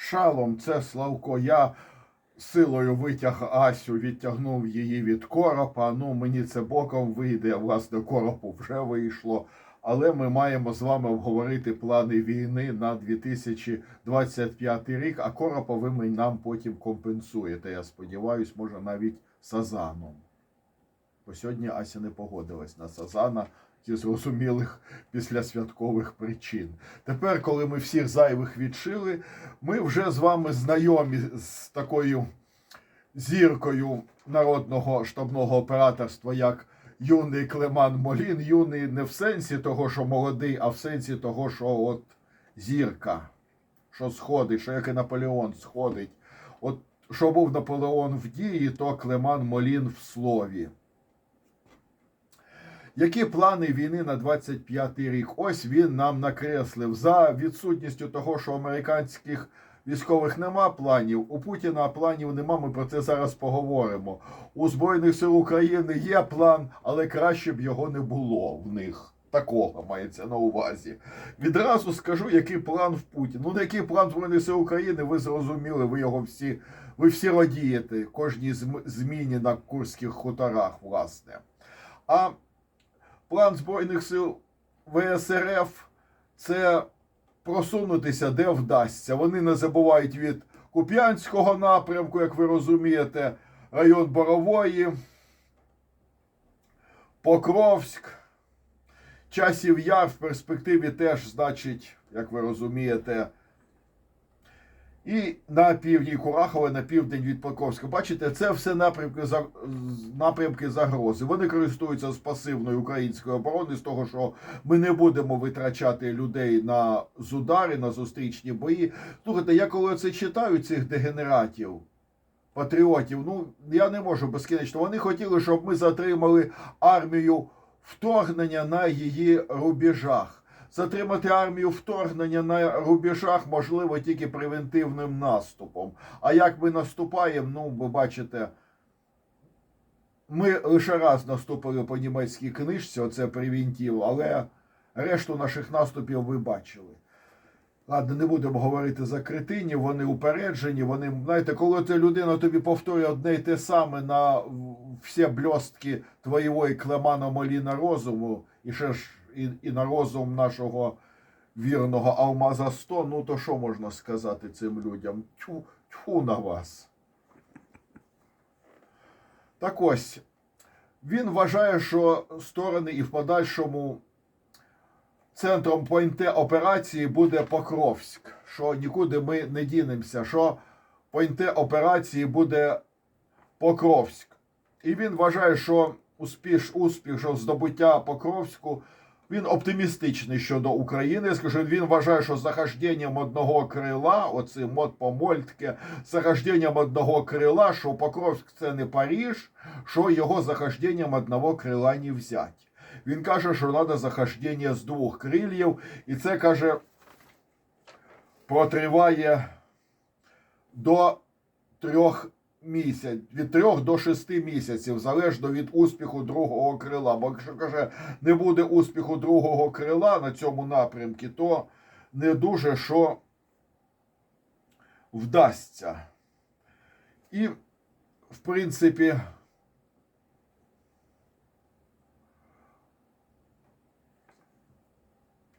Шалом, це Славко. Я силою витяг Асю, відтягнув її від коропа. Ну, мені це боком вийде, власне, коропу вже вийшло. Але ми маємо з вами обговорити плани війни на 2025 рік, а коропа ви нам потім компенсуєте. Я сподіваюся, може навіть сазаном. Бо сьогодні Ася не погодилась на Сазана зрозумілих післясвяткових причин. Тепер, коли ми всіх зайвих відшили, ми вже з вами знайомі з такою зіркою народного штабного операторства, як юний Клеман Молін. Юний не в сенсі того, що молодий, а в сенсі того, що от зірка, що сходить, що як і Наполеон сходить. От що був Наполеон в дії, то Клеман Молін в слові. Які плани війни на 25-й рік? Ось він нам накреслив. За відсутністю того, що американських військових нема планів, у Путіна планів нема. Ми про це зараз поговоримо. У Збройних сил України є план, але краще б його не було в них. Такого мається на увазі. Відразу скажу, який план в Путіна. Ну, який план Збройних сил України, ви зрозуміли, ви його всі, ви всі радієте кожній зм- зміні на Курських хуторах, власне. А план Збройних сил ВСРФ це просунутися де вдасться. Вони не забувають від Куп'янського напрямку, як ви розумієте, район Борової, Покровськ, Часів Яр в перспективі теж, значить, як ви розумієте, і на півдні Курахове, на південь від Покровська. Бачите, це все напрямки, напрямки загрози. Вони користуються з пасивної української оборони, з того, що ми не будемо витрачати людей на з удари, на зустрічні бої. Слухайте, я коли це читаю, цих дегенератів, патріотів, ну я не можу безкінечно. Вони хотіли, щоб ми затримали армію вторгнення на її рубежах. Затримати армію вторгнення на рубежах можливо тільки превентивним наступом. А як ми наступаємо, ну ви бачите. Ми лише раз наступили по німецькій книжці, оце превентив, але решту наших наступів ви бачили. Ладно, не будемо говорити за кретинів, вони упереджені, вони, знаєте, коли ця людина тобі повторює одне й те саме на всі бльостки твоєї Клемана Моліна розуму, і ще ж і, і на розум нашого вірного Алмаза 100, ну то що можна сказати цим людям? Тьфу, тьфу на вас. Так ось, він вважає, що сторони і в подальшому центром пойнте операції буде Покровськ, що нікуди ми не дінемося, що пойнте операції буде Покровськ. І він вважає, що успіх, успіх що здобуття Покровську, він оптимістичний щодо України. Скажу, він вважає, що захожденням одного крила, оцим от помольтке, захожденням одного крила, що Покровськ це не Париж, що його захожденням одного крила не взять. Він каже, що треба захождення з двох крильів, і це каже, протриває до трьох місяців, від трьох до шести місяців, залежно від успіху другого крила. Бо якщо каже, не буде успіху другого крила на цьому напрямку, то не дуже що вдасться. І, в принципі,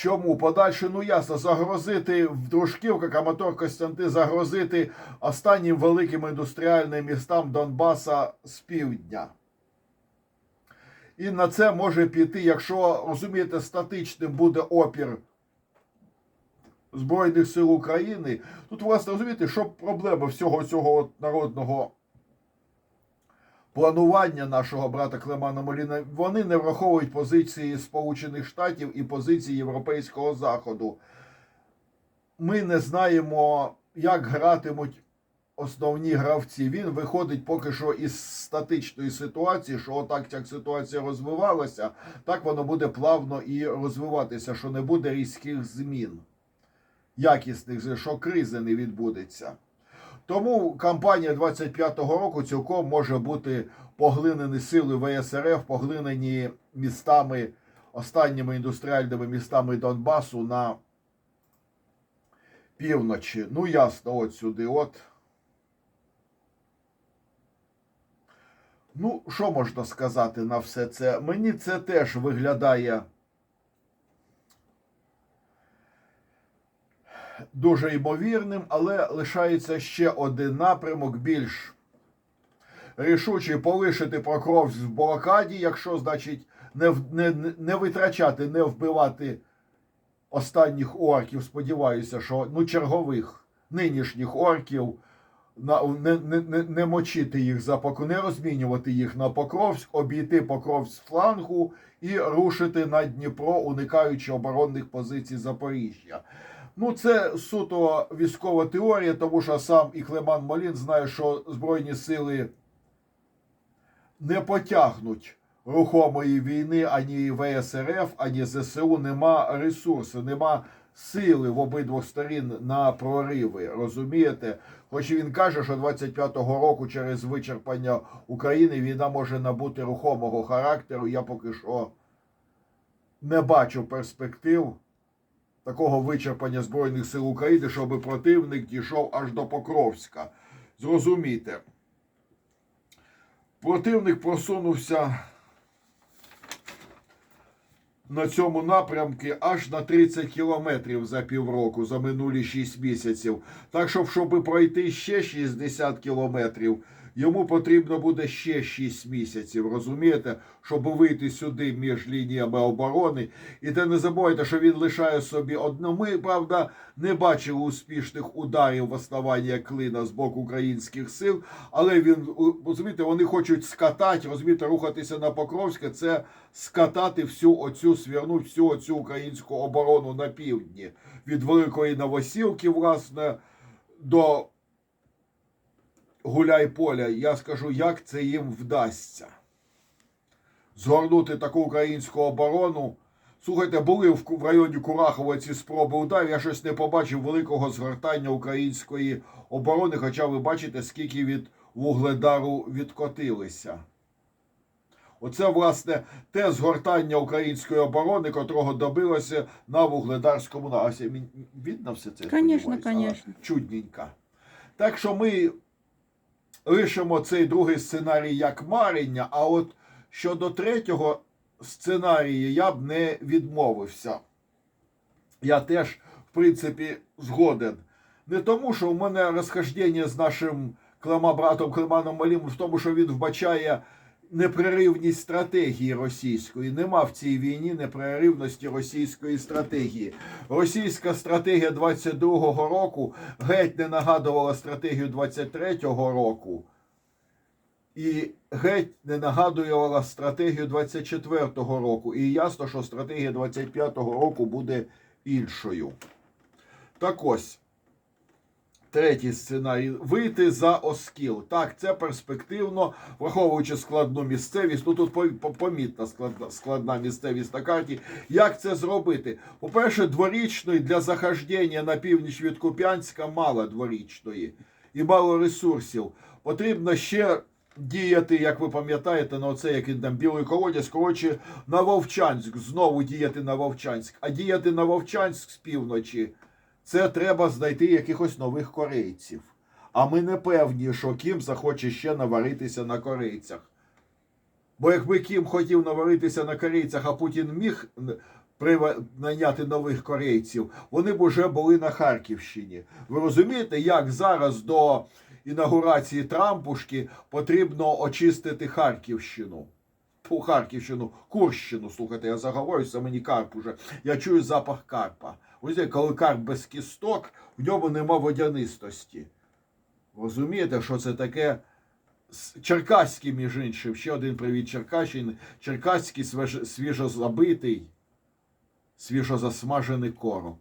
Чому подальше, ну ясно, загрозити в Дружківка, Краматор Костянти, загрозити останнім великим індустріальним містам Донбаса з півдня. І на це може піти, якщо розумієте, статичним буде опір Збройних сил України. Тут, власне, розумієте, що проблема всього цього народного планування нашого брата Клемана Моліна, вони не враховують позиції Сполучених Штатів і позиції Європейського Заходу. Ми не знаємо, як гратимуть основні гравці. Він виходить поки що із статичної ситуації, що отак як ситуація розвивалася, так воно буде плавно і розвиватися, що не буде різких змін, якісних, що кризи не відбудеться. Тому кампанія 25-го року цілком може бути поглинені сили ВСРФ, поглинені містами, останніми індустріальними містами Донбасу на півночі. Ну, ясно, от сюди, от. Ну, що можна сказати на все це? Мені це теж виглядає дуже ймовірним, але лишається ще один напрямок більш рішучий полишити Покровськ в блокаді, якщо, значить, не, не, не- витрачати, не вбивати останніх орків, сподіваюся, що ну, чергових нинішніх орків, на, не, не, не, мочити їх за Пок- не розмінювати їх на Покровськ, обійти Покровськ флангу і рушити на Дніпро, уникаючи оборонних позицій Запоріжжя. Ну, це суто військова теорія, тому що сам і Клеман Молін знає, що Збройні сили не потягнуть рухомої війни ані ВСРФ, ані ЗСУ. Нема ресурсу, нема сили в обидвох сторін на прориви. Розумієте? Хоч він каже, що 25-го року через вичерпання України війна може набути рухомого характеру. Я поки що не бачу перспектив такого вичерпання Збройних сил України, щоб противник дійшов аж до Покровська. Зрозумійте. Противник просунувся на цьому напрямку аж на 30 кілометрів за півроку, за минулі 6 місяців. Так що, щоб пройти ще 60 кілометрів, йому потрібно буде ще 6 місяців, розумієте, щоб вийти сюди між лініями оборони. І те не забувайте, що він лишає собі одну. Ми, правда, не бачили успішних ударів в клина з боку українських сил, але він розумієте, вони хочуть скатати, розумієте, рухатися на Покровське, це скатати всю оцю свірнуть всю оцю українську оборону на півдні від Великої Новосілки, власне, до Гуляйполя. Я скажу, як це їм вдасться. Згорнути таку українську оборону. Слухайте, були в, районі Курахова ці спроби ударів. Я щось не побачив великого згортання української оборони, хоча ви бачите, скільки від Вугледару відкотилися. Оце, власне, те згортання української оборони, котрого добилося на Вугледарському насі. Видно все це? А, конечно. Чудненько. Так що ми лишимо цей другий сценарій як марення, а от щодо третього сценарію я б не відмовився. Я теж, в принципі, згоден. Не тому, що в мене розхождення з нашим клемабратом Клеманом Малім в тому, що він вбачає непреривність стратегії російської. Нема в цій війні непреривності російської стратегії. Російська стратегія 22-го року геть не нагадувала стратегію 23-го року. І геть не нагадувала стратегію 24-го року. І ясно, що стратегія 25-го року буде іншою. Так ось. Третій сценарій вийти за Оскіл. Так, це перспективно, враховуючи складну місцевість. Ну тут по- по- помітна складна, складна місцевість на карті. Як це зробити? По-перше, дворічної для захождення на північ від Куп'янська мало дворічної і мало ресурсів. Потрібно ще діяти, як ви пам'ятаєте, на оце, як він там білий колодязь, коротше, на Вовчанськ. Знову діяти на Вовчанськ. А діяти на Вовчанськ з півночі. Це треба знайти якихось нових корейців. А ми не певні, що Кім захоче ще наваритися на корейцях. Бо якби Кім хотів наваритися на корейцях, а Путін міг найняти нових корейців, вони б уже були на Харківщині. Ви розумієте, як зараз до інаугурації Трампушки потрібно очистити Харківщину? Ту Харківщину, Курщину, слухайте, я заговорюся, мені карп уже. Я чую запах карпа. Ось як коли карп без кісток, в ньому нема водянистості. Розумієте, що це таке? Черкаський, між іншим, ще один привіт Черкащини. Черкаський свеж- свіжозабитий, свіжозасмажений короб.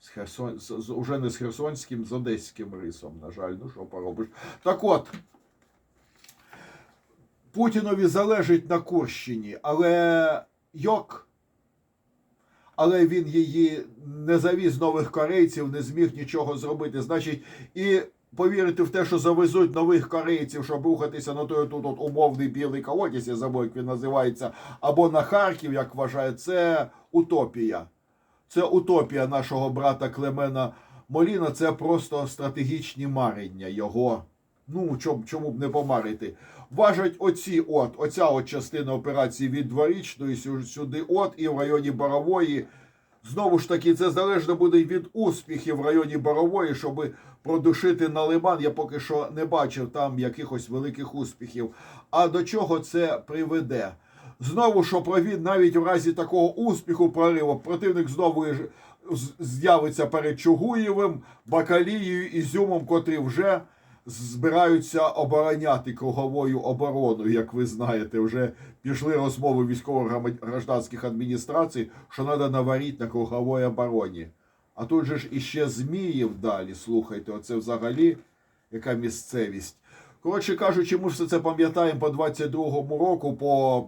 З Херсон... з- Уже не з херсонським, з одеським рисом, на жаль, ну що поробиш. Так от, Путінові залежить на Курщині, але Йок, але він її не завіз нових корейців, не зміг нічого зробити. Значить, і повірити в те, що завезуть нових корейців, щоб рухатися на той тут умовний білий колодязь, я забув, як він називається, або на Харків, як вважає, це утопія. Це утопія нашого брата Клемена Моліна це просто стратегічні марення його. Ну, чому, чому б не помарити? Важать оці от, оця от частина операції від дворічної сю- сюди от і в районі Борової. Знову ж таки, це залежно буде від успіхів в районі Борової, щоб продушити на Лиман. Я поки що не бачив там якихось великих успіхів. А до чого це приведе? Знову що провід навіть в разі такого успіху прориву противник знову з'явиться перед Чугуєвим, Бакалією, Ізюмом, котрі вже збираються обороняти круговою обороною, як ви знаєте, вже пішли розмови військово-гражданських адміністрацій, що треба наварити на круговій обороні. А тут же ж іще Зміїв далі. Слухайте, оце взагалі яка місцевість. Коротше кажучи, ми все це пам'ятаємо по 22-му року, по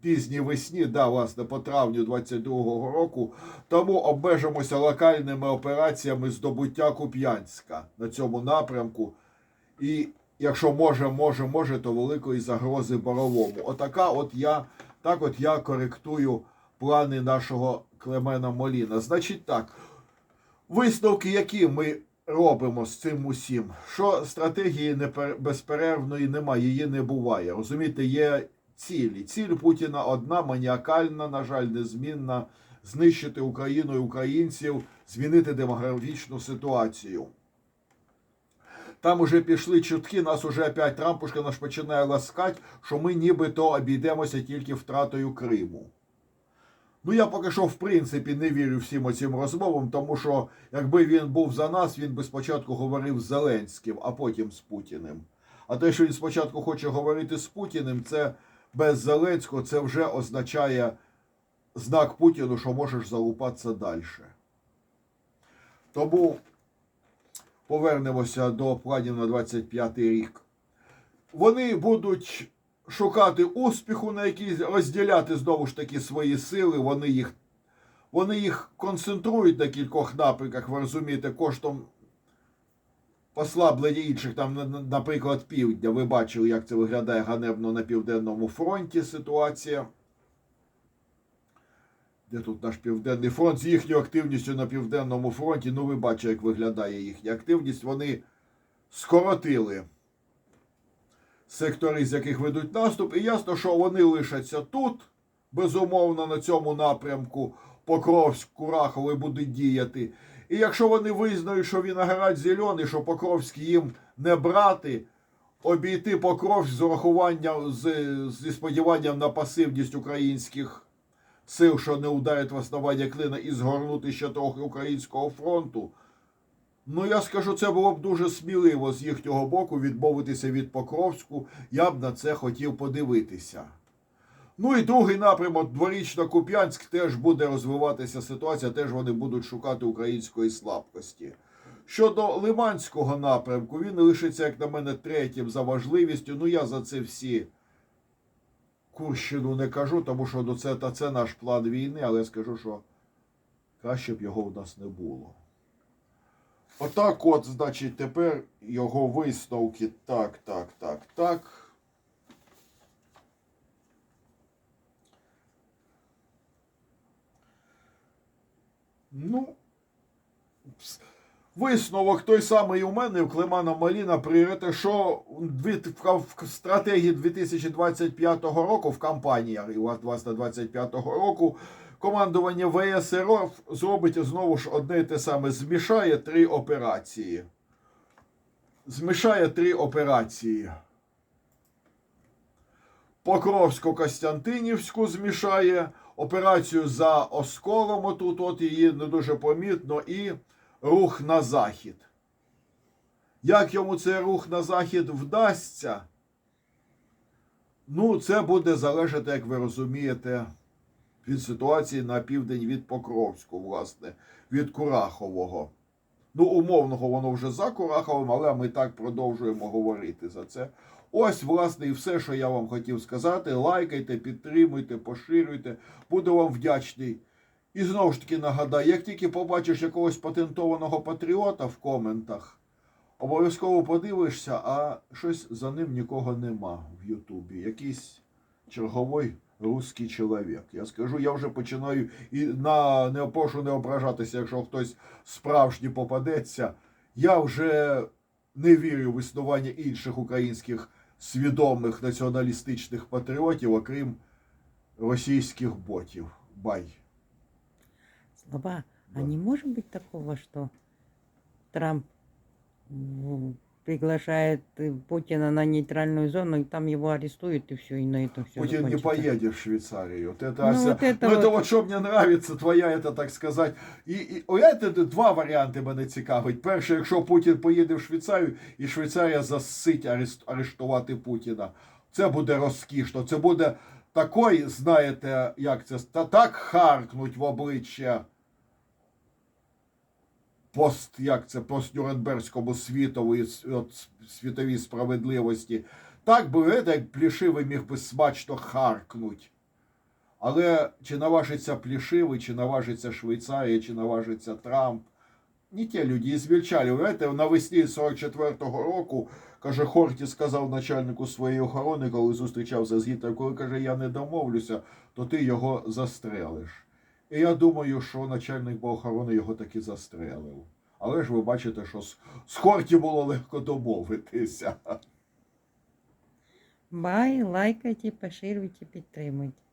пізній весні, да, власне, по травню 22-го року. Тому обмежимося локальними операціями здобуття Куп'янська на цьому напрямку. І якщо може, може, може, то великої загрози боровому. Отака от я, так от я коректую плани нашого Клемена Моліна. Значить так, висновки, які ми робимо з цим усім, що стратегії безперервної немає, її не буває. Розумієте, є цілі. Ціль Путіна одна, маніакальна, на жаль, незмінна знищити Україну і українців, змінити демографічну ситуацію. Там уже пішли чутки, нас уже опять Трампушка наш починає ласкати, що ми нібито обійдемося тільки втратою Криму. Ну, я поки що, в принципі, не вірю всім оцим розмовам, тому що якби він був за нас, він би спочатку говорив з Зеленським, а потім з Путіним. А те, що він спочатку хоче говорити з Путіним, це без Зеленського, це вже означає знак Путіну, що можеш залупатися далі. Тому повернемося до планів на 25 рік. Вони будуть шукати успіху, на якій розділяти знову ж таки свої сили. Вони їх, вони їх концентрують на кількох напрямках, ви розумієте, коштом послаблення інших, там, на- на- наприклад, півдня. Ви бачили, як це виглядає ганебно на Південному фронті ситуація. Де тут наш Південний фронт з їхньою активністю на Південному фронті? Ну, ви бачите, як виглядає їхня активність. Вони скоротили сектори, з яких ведуть наступ, і ясно, що вони лишаться тут, безумовно, на цьому напрямку. Покровськ, Кураховий будуть діяти. І якщо вони визнають, що Віноград зелений, що Покровськ їм не брати, обійти Покровськ з урахуванням з, зі сподіванням на пасивність українських сил, що не ударять в основання клина, і згорнути ще трохи українського фронту. Ну, я скажу, це було б дуже сміливо з їхнього боку відмовитися від Покровську. Я б на це хотів подивитися. Ну і другий напрямок, дворічно-Куп'янськ, теж буде розвиватися ситуація, теж вони будуть шукати української слабкості. Щодо Лиманського напрямку, він лишиться, як на мене, третім за важливістю. Ну, я за це всі Курщину не кажу, тому що ну, це, та це наш план війни, але я скажу, що краще б його в нас не було. Отак от, значить, тепер його висновки. Так, так, так, так. Ну, висновок той самий у мене в Клемана Маліна пріоритет, що в стратегії 2025 року в кампанії власне 25 року командування ВСРО зробить знову ж одне і те саме: змішає три операції. Змішає три операції. Покровсько-Костянтинівську змішає, операцію за Осколом, отут от її не дуже помітно, і рух на захід. Як йому цей рух на захід вдасться? Ну, це буде залежати, як ви розумієте, від ситуації на південь від Покровську, власне, від Курахового. Ну, умовного воно вже за Кураховим, але ми так продовжуємо говорити за це. Ось, власне, і все, що я вам хотів сказати. Лайкайте, підтримуйте, поширюйте. Буду вам вдячний. І знову ж таки нагадаю, як тільки побачиш якогось патентованого патріота в коментах, обов'язково подивишся, а щось за ним нікого нема в Ютубі. Якийсь черговий русський чоловік. Я скажу, я вже починаю і на не прошу не ображатися, якщо хтось справжній попадеться. Я вже не вірю в існування інших українських свідомих націоналістичних патріотів, окрім російських ботів. Бай. Слова, а не может быть такого, что Трамп приглашает э, Путина на нейтральную зону, и там его арестуют, и все, и на этом все Путин не поедет в Швейцарию. Вот это, Ну, Ася- вот это ну, это вот. вот що мені нравится, твоя, это, так сказать. І, і уявляєте, де два варіанти мене цікавить. Перше, якщо Путін поїде в Швейцарію, і Швейцарія засить арест, арештувати Путіна. Це буде розкішно. Це буде такий, знаєте, як це, та так харкнуть в обличчя пост, як це, пост-Нюрнберзькому світової от, світовій справедливості. Так би, знаєте, як плішивий міг би смачно харкнуть. Але чи наважиться плішивий, чи наважиться Швейцарія, чи наважиться Трамп? Не ті люди звільчали. Знаєте, навесні 44-го року, каже, Хорті сказав начальнику своєї охорони, коли зустрічався з Гітлером, коли каже, я не домовлюся, то ти його застрелиш. І я думаю, що начальник охорони його таки застрелив. Але ж ви бачите, що з, з Хорті було легко домовитися. Бай, лайкайте, поширюйте, підтримуйте.